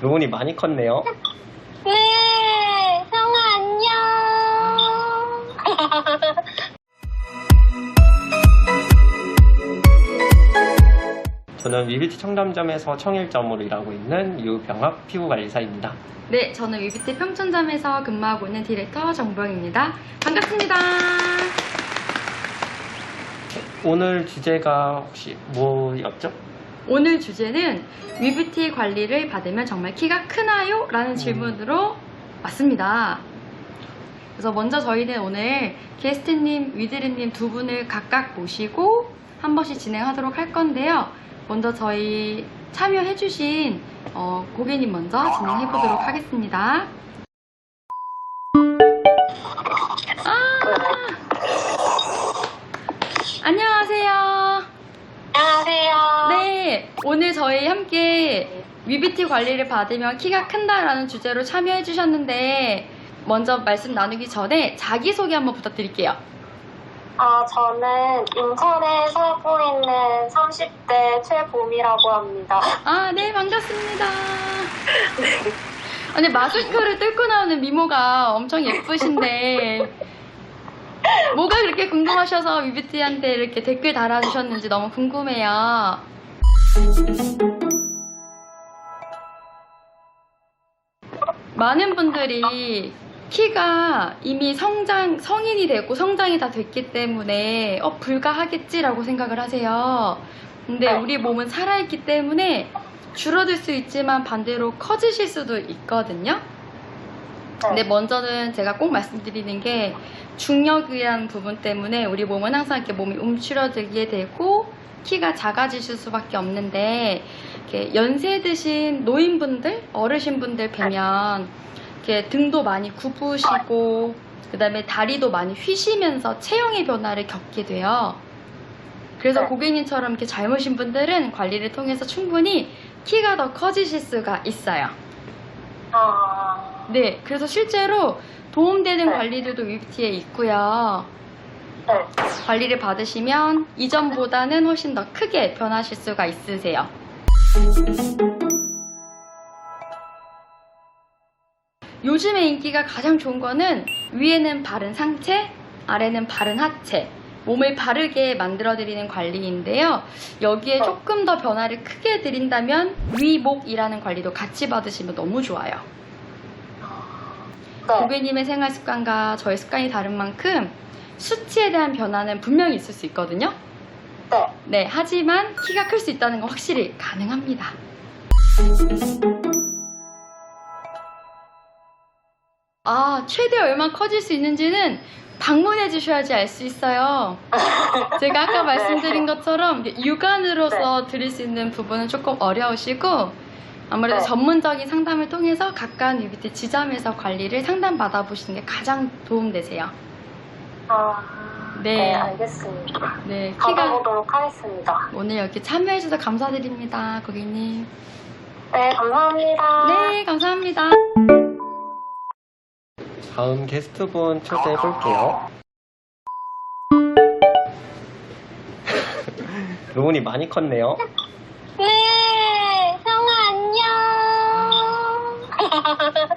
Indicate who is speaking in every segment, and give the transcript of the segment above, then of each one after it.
Speaker 1: 로운이 많이 컸네요.
Speaker 2: 네, 형아 안녕.
Speaker 1: 저는 위비티 청담점에서 청일점으로 일하고 있는 유병학 피부관리사입니다.
Speaker 3: 네, 저는 위비티 평촌점에서 근무하고 있는 디렉터 정보영입니다. 반갑습니다.
Speaker 1: 오늘 주제가 혹시 뭐였죠?
Speaker 3: 오늘 주제는 위뷰티 관리를 받으면 정말 키가 크나요? 라는 질문으로 왔습니다. 그래서 먼저 저희는 오늘 게스트님, 위드리님 두 분을 각각 모시고 한 번씩 진행하도록 할 건데요. 먼저 저희 참여해주신 어, 고객님 먼저 진행해보도록 하겠습니다. 오늘 저희 함께 위비티 관리를 받으면 키가 큰다라는 주제로 참여해 주셨는데 먼저 말씀 나누기 전에 자기소개 한번 부탁드릴게요.
Speaker 2: 아, 저는 인천에 살고 있는 30대 최봄이라고 합니다.
Speaker 3: 아, 네, 반갑습니다. 아니, 마스크를 뚫고 나오는 미모가 엄청 예쁘신데 뭐가 그렇게 궁금하셔서 위비티한테 이렇게 댓글 달아주셨는지 너무 궁금해요. 많은 분들이 키가 이미 성장, 성인이 되고 성장이 다 됐기 때문에 어, 불가하겠지라고 생각을 하세요. 근데
Speaker 2: 네.
Speaker 3: 우리 몸은 살아있기 때문에 줄어들 수 있지만 반대로 커지실 수도 있거든요. 근데 먼저는 제가 꼭 말씀드리는 게 중력이라는 부분 때문에 우리 몸은 항상 이렇게 몸이 움츠러들게 되고 키가 작아지실 수밖에 없는데 이렇게 연세 드신 노인분들, 어르신분들 뵈면 이렇게 등도 많이 굽으시고 그 다음에 다리도 많이 휘시면서 체형의 변화를 겪게 돼요. 그래서
Speaker 2: 네.
Speaker 3: 고객님처럼 이렇게 젊으신 분들은 관리를 통해서 충분히 키가 더 커지실 수가 있어요.
Speaker 2: 아,
Speaker 3: 네, 그래서 실제로 도움되는
Speaker 2: 네.
Speaker 3: 관리들도 위비티에 있고요.
Speaker 2: 네.
Speaker 3: 관리를 받으시면 이전보다는 훨씬 더 크게 변하실 수가 있으세요. 요즘에 인기가 가장 좋은 거는 위에는 바른 상체, 아래는 바른 하체. 몸을 바르게 만들어드리는 관리인데요. 여기에
Speaker 2: 네.
Speaker 3: 조금 더 변화를 크게 드린다면 위목이라는 관리도 같이 받으시면 너무 좋아요.
Speaker 2: 네.
Speaker 3: 고객님의 생활 습관과 저의 습관이 다른 만큼 수치에 대한 변화는 분명히 있을 수 있거든요.
Speaker 2: 네.
Speaker 3: 네, 하지만 키가 클 수 있다는 건 확실히 가능합니다. 아, 최대 얼마 커질 수 있는지는 방문해 주셔야지 알 수 있어요. 제가 아까 말씀드린 것처럼 육안으로서 드릴 수 있는 부분은 조금 어려우시고 아무래도
Speaker 2: 네.
Speaker 3: 전문적인 상담을 통해서 가까운 위비트 지점에서 관리를 상담받아 보시는 게 가장 도움되세요.
Speaker 2: 아,
Speaker 3: 네.
Speaker 2: 네. 알겠습니다.
Speaker 3: 네, 키가
Speaker 2: 받아보도록 하겠습니다.
Speaker 3: 오늘 이렇게 참여해 주셔서 감사드립니다, 고객님.
Speaker 2: 네, 감사합니다.
Speaker 3: 네, 감사합니다.
Speaker 1: 다음 게스트분 초대해 볼게요. 로운이 많이 컸네요.
Speaker 2: 네, 형아 안녕.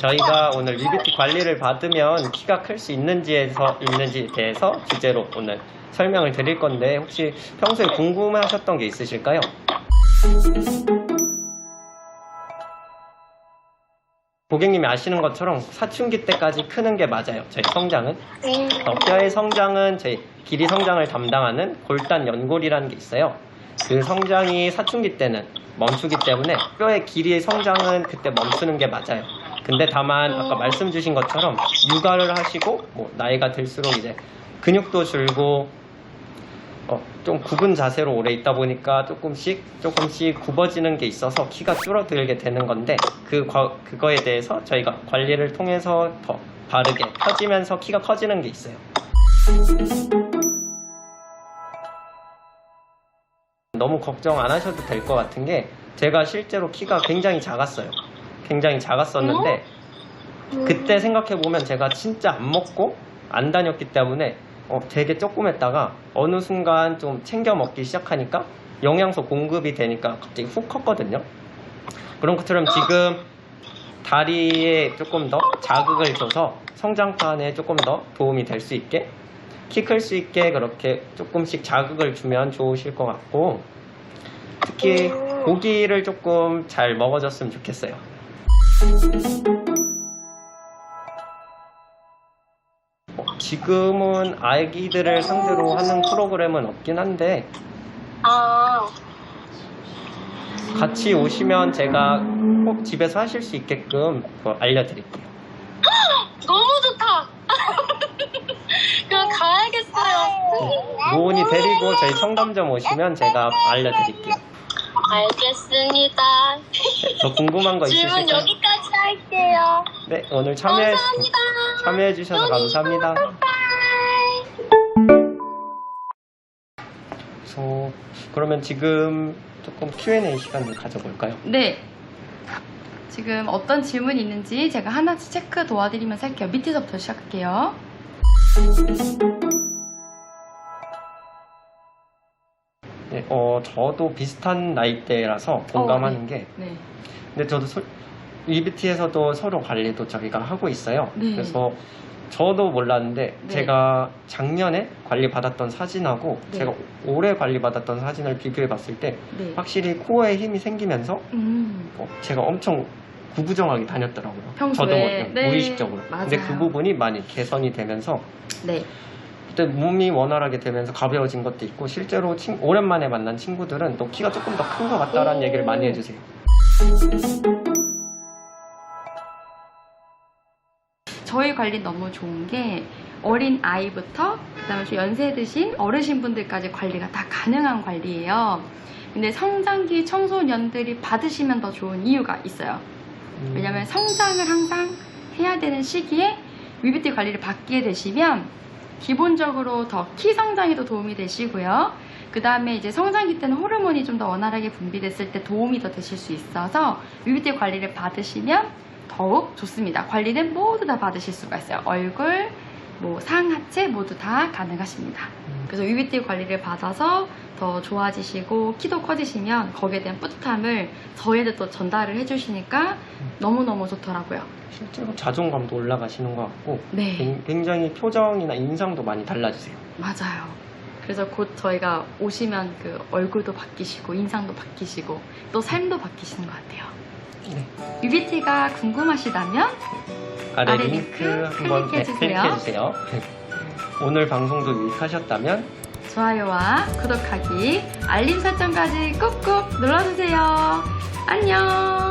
Speaker 1: 저희가 오늘 위비티 관리를 받으면 키가 클 수 있는지에서 있는지에 대해서 주제로 오늘 설명을 드릴 건데 혹시 평소에 궁금하셨던 게 있으실까요? 고객님이 아시는 것처럼 사춘기 때까지 크는 게 맞아요. 저희 성장은 어, 뼈의 성장은 저희 길이 성장을 담당하는 골단 연골이라는 게 있어요. 그 성장이 사춘기 때는 멈추기 때문에 뼈의 길이의 성장은 그때 멈추는 게 맞아요. 근데 다만 아까 말씀 주신 것처럼 육아를 하시고 뭐 나이가 들수록 이제 근육도 줄고 어, 좀 굽은 자세로 오래 있다 보니까 조금씩 조금씩 굽어지는 게 있어서 키가 줄어들게 되는 건데 그 과- 그거에 대해서 저희가 관리를 통해서 더 바르게 펴지면서 키가 커지는 게 있어요. 너무 걱정 안 하셔도 될 것 같은 게 제가 실제로 키가 굉장히 작았어요. 굉장히 작았었는데 그때 생각해 보면 제가 진짜 안 먹고 안 다녔기 때문에 어, 되게 조그맸다가 어느 순간 좀 챙겨 먹기 시작하니까 영양소 공급이 되니까 갑자기 훅 컸거든요. 그런 것처럼 지금 다리에 조금 더 자극을 줘서 성장판에 조금 더 도움이 될 수 있게 키 클 수 있게 그렇게 조금씩 자극을 주면 좋으실 것 같고 특히 고기를 조금 잘 먹어줬으면 좋겠어요. 어, 지금은 아기들을 상대로 하는 프로그램은 없긴 한데
Speaker 2: 아,
Speaker 1: 같이 오시면 제가 꼭 집에서 하실 수 있게끔 알려드릴게요.
Speaker 2: 너무 좋다. 그럼 가야겠어요.
Speaker 1: 모은이 데리고 저희 청담점 오시면 제가 알려드릴게요.
Speaker 2: 알겠습니다.
Speaker 1: 네, 더 궁금한 거 있으실까요? 네, 오늘 참여해,
Speaker 2: 감사합니다.
Speaker 1: 참여해 주셔서 감사합니다. 그래서 그러면 지금 조금 Q&A 시간을 가져볼까요?
Speaker 3: 네. 지금 어떤 질문이 있는지 제가 하나씩 체크 도와드리면서 할게요. 밑에서부터 시작할게요.
Speaker 1: 네, 어, 저도 비슷한 나이대라서 공감하는 게
Speaker 3: 네.
Speaker 1: 근데 저도 소, EBT에서도 서로 관리도 저희가 하고 있어요.
Speaker 3: 네.
Speaker 1: 그래서 저도 몰랐는데
Speaker 3: 네.
Speaker 1: 제가 작년에 관리 받았던 사진하고
Speaker 3: 네.
Speaker 1: 제가 올해 관리 받았던 사진을 비교해 봤을 때
Speaker 3: 네.
Speaker 1: 확실히 코어에 힘이 생기면서
Speaker 3: 음.
Speaker 1: 어, 제가 엄청 구부정하게 다녔더라고요.
Speaker 3: 평소에.
Speaker 1: 저도 그냥
Speaker 3: 네.
Speaker 1: 무의식적으로. 근데
Speaker 3: 맞아요.
Speaker 1: 그 부분이 많이 개선이 되면서
Speaker 3: 네.
Speaker 1: 그때 몸이 원활하게 되면서 가벼워진 것도 있고 실제로 친- 오랜만에 만난 친구들은 또 키가 조금 더 큰 것 같다라는
Speaker 3: 오.
Speaker 1: 얘기를 많이 해주세요.
Speaker 3: 저희 관리 너무 좋은 게 어린 아이부터 그다음에 좀 연세 드신 어르신분들까지 관리가 다 가능한 관리예요. 근데 성장기 청소년들이 받으시면 더 좋은 이유가 있어요.
Speaker 1: 음,
Speaker 3: 왜냐면 성장을 항상 해야 되는 시기에 위비티 관리를 받게 되시면 기본적으로 더 키 성장에도 도움이 되시고요. 그 다음에 이제 성장기 때는 호르몬이 좀 더 원활하게 분비됐을 때 도움이 더 되실 수 있어서 위비티 관리를 받으시면 더욱 좋습니다. 관리는 모두 다 받으실 수가 있어요. 얼굴, 뭐 상하체 모두 다 가능하십니다.
Speaker 1: 음,
Speaker 3: 그래서 위비티 관리를 받아서 더 좋아지시고 키도 커지시면 거기에 대한 뿌듯함을 저희한테 또 전달을 해주시니까 너무너무 좋더라고요.
Speaker 1: 실제로 자존감도 올라가시는 것 같고
Speaker 3: 네,
Speaker 1: 굉- 굉장히 표정이나 인상도 많이 달라지세요.
Speaker 3: 맞아요. 그래서 곧 저희가 오시면 그 얼굴도 바뀌시고 인상도 바뀌시고 또 삶도 바뀌시는 것 같아요.
Speaker 1: 네.
Speaker 3: 위비티가 궁금하시다면
Speaker 1: 아래
Speaker 3: 아래
Speaker 1: 링크
Speaker 3: 링크
Speaker 1: 한번 네,
Speaker 3: 클릭해주세요.
Speaker 1: 클릭해주세요. 오늘 방송도 유익하셨다면
Speaker 3: 좋아요와 구독하기, 알림 설정까지 꾹꾹 눌러주세요. 안녕!